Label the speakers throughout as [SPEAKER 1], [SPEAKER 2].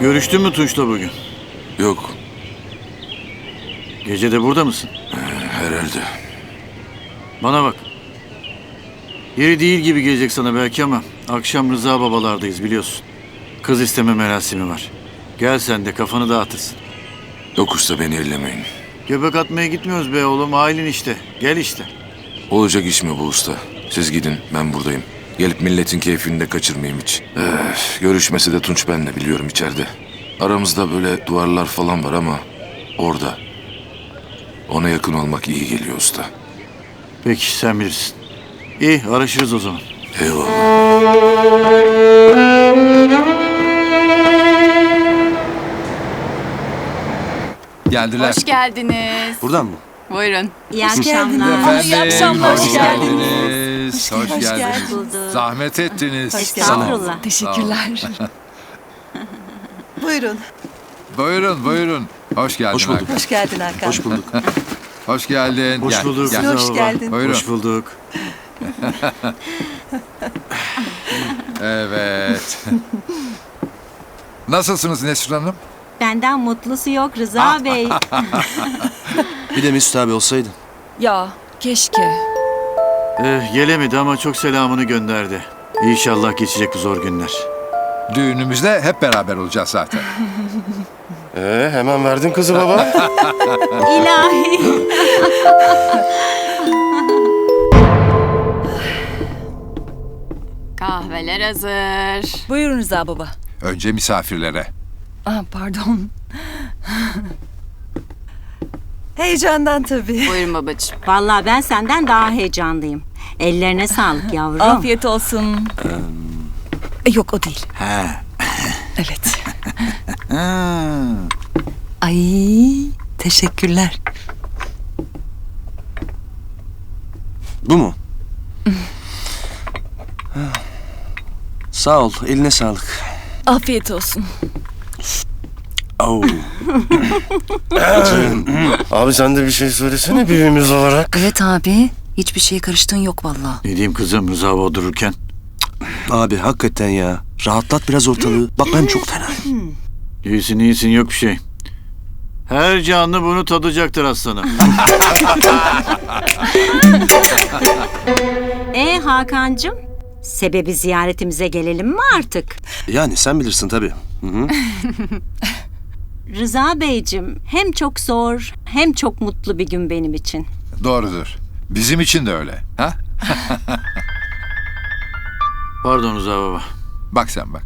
[SPEAKER 1] Görüştün mü Tunç'la bugün?
[SPEAKER 2] Yok
[SPEAKER 1] Gece de burada mısın?
[SPEAKER 2] herhalde.
[SPEAKER 1] Bana bak. Yeri değil gibi gelecek sana belki ama akşam Rıza babalardayız biliyorsun. Kız isteme merasimi var. Gel sen de kafanı dağıtırsın.
[SPEAKER 2] Yok usta beni ellemeyin.
[SPEAKER 1] Göbek atmaya gitmiyoruz be oğlum. Ailin işte. Gel işte.
[SPEAKER 2] Olacak iş mi bu usta? Siz gidin ben buradayım. Gelip milletin keyfini de kaçırmayayım hiç. Öf, görüşmesi de Tunç benle biliyorum içeride. Aramızda böyle duvarlar falan var ama orada. Ona yakın olmak iyi geliyor usta.
[SPEAKER 1] Peki sen bilirsin. İyi araşırız o zaman.
[SPEAKER 2] Eyvallah.
[SPEAKER 3] Geldiler.
[SPEAKER 4] Hoş geldiniz.
[SPEAKER 5] Buradan mı?
[SPEAKER 4] Buyurun.
[SPEAKER 6] İyi akşamlar.
[SPEAKER 3] Efendim,
[SPEAKER 4] İyi akşamlar,
[SPEAKER 3] hoş
[SPEAKER 4] hoş
[SPEAKER 3] geldiniz. Hoş,
[SPEAKER 6] Hoş
[SPEAKER 3] geldiniz.
[SPEAKER 6] bulduk.
[SPEAKER 3] Zahmet ettiniz.
[SPEAKER 6] Estağfurullah.
[SPEAKER 4] Teşekkürler.
[SPEAKER 7] Buyurun.
[SPEAKER 3] Buyurun, buyurun. Hoş geldin.
[SPEAKER 5] Hoş bulduk.
[SPEAKER 3] Hakan.
[SPEAKER 7] Hoş geldin Hakan.
[SPEAKER 5] Hoş bulduk.
[SPEAKER 3] Hoş geldin.
[SPEAKER 1] Hoş
[SPEAKER 3] Gel,
[SPEAKER 1] bulduk
[SPEAKER 3] gel.
[SPEAKER 1] Rıza
[SPEAKER 7] Hoş geldin.
[SPEAKER 3] Buyurun.
[SPEAKER 1] Hoş bulduk.
[SPEAKER 3] Evet. Nasılsınız Nesrin Hanım?
[SPEAKER 6] Benden mutlusu yok Rıza Bey.
[SPEAKER 5] Bir de Mesut abi olsaydı.
[SPEAKER 4] Ya keşke.
[SPEAKER 1] Eh, gelemedi ama çok selamını gönderdi. İnşallah geçecek bu zor günler.
[SPEAKER 3] Düğünümüzde hep beraber olacağız zaten.
[SPEAKER 5] Ee, hemen verdin kızı baba.
[SPEAKER 6] İlahi.
[SPEAKER 4] Kahveler hazır.
[SPEAKER 7] Buyurun Rıza baba.
[SPEAKER 3] Önce misafirlere.
[SPEAKER 7] Ah pardon. Heyecandan tabii.
[SPEAKER 4] Buyurun babacığım.
[SPEAKER 6] Vallahi ben senden daha heyecanlıyım. Ellerine sağlık yavrum.
[SPEAKER 7] Afiyet olsun. E, Yok o değil.
[SPEAKER 1] He.
[SPEAKER 7] Evet.
[SPEAKER 1] Ha.
[SPEAKER 7] Ay teşekkürler.
[SPEAKER 5] Bu mu? Sağ ol. Eline sağlık.
[SPEAKER 7] Afiyet olsun.
[SPEAKER 5] Oh. abi sen de bir şey söylesene büyüğümüz olarak.
[SPEAKER 8] Evet abi. Hiçbir şeye karıştığın yok vallahi.
[SPEAKER 1] Ne diyeyim kızım Rıza baba dururken?
[SPEAKER 5] Abi hakikaten ya. Rahatlat biraz ortalığı. Bak ben çok fenayım.
[SPEAKER 1] İyisin iyisin yok bir şey. Her canlı bunu tadacaktır aslanım.
[SPEAKER 6] E Hakan'cığım? Sebebi ziyaretimize gelelim mi artık?
[SPEAKER 5] Yani sen bilirsin tabii. Hı hı.
[SPEAKER 6] Rıza Beyciğim hem çok zor hem çok mutlu bir gün benim için.
[SPEAKER 3] Doğrudur. Bizim için de öyle. Ha?
[SPEAKER 1] Pardon Rıza baba.
[SPEAKER 3] Bak sen bak.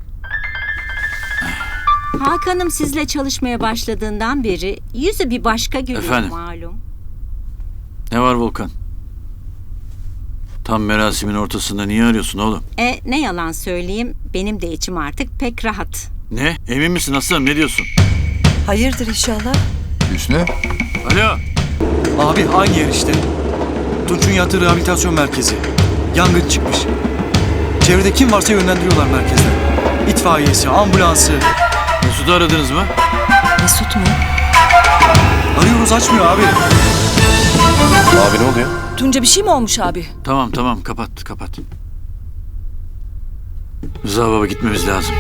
[SPEAKER 6] Hakan'ım sizle çalışmaya başladığından beri yüzü bir başka gülüyor
[SPEAKER 1] Efendim?
[SPEAKER 6] malum.
[SPEAKER 1] Ne var Volkan? Tam merasimin ortasında niye arıyorsun oğlum?
[SPEAKER 6] E ne yalan söyleyeyim benim de içim artık pek rahat.
[SPEAKER 1] Ne? Emin misin aslanım ne diyorsun?
[SPEAKER 7] Hayırdır inşallah.
[SPEAKER 3] Hüsnü,
[SPEAKER 1] Alo.
[SPEAKER 9] Abi aynı yer işte. Tunç'un yattığı rehabilitasyon merkezi. Yangın çıkmış. Çevrede kim varsa yönlendiriyorlar merkezden. İtfaiyesi, ambulansı.
[SPEAKER 1] Mesut'u aradınız mı?
[SPEAKER 8] Mesut mu?
[SPEAKER 9] Arıyoruz açmıyor abi.
[SPEAKER 5] Abi ne oluyor?
[SPEAKER 7] Tunca bir şey mi olmuş abi?
[SPEAKER 1] Tamam tamam kapat kapat. Rıza baba gitmemiz lazım.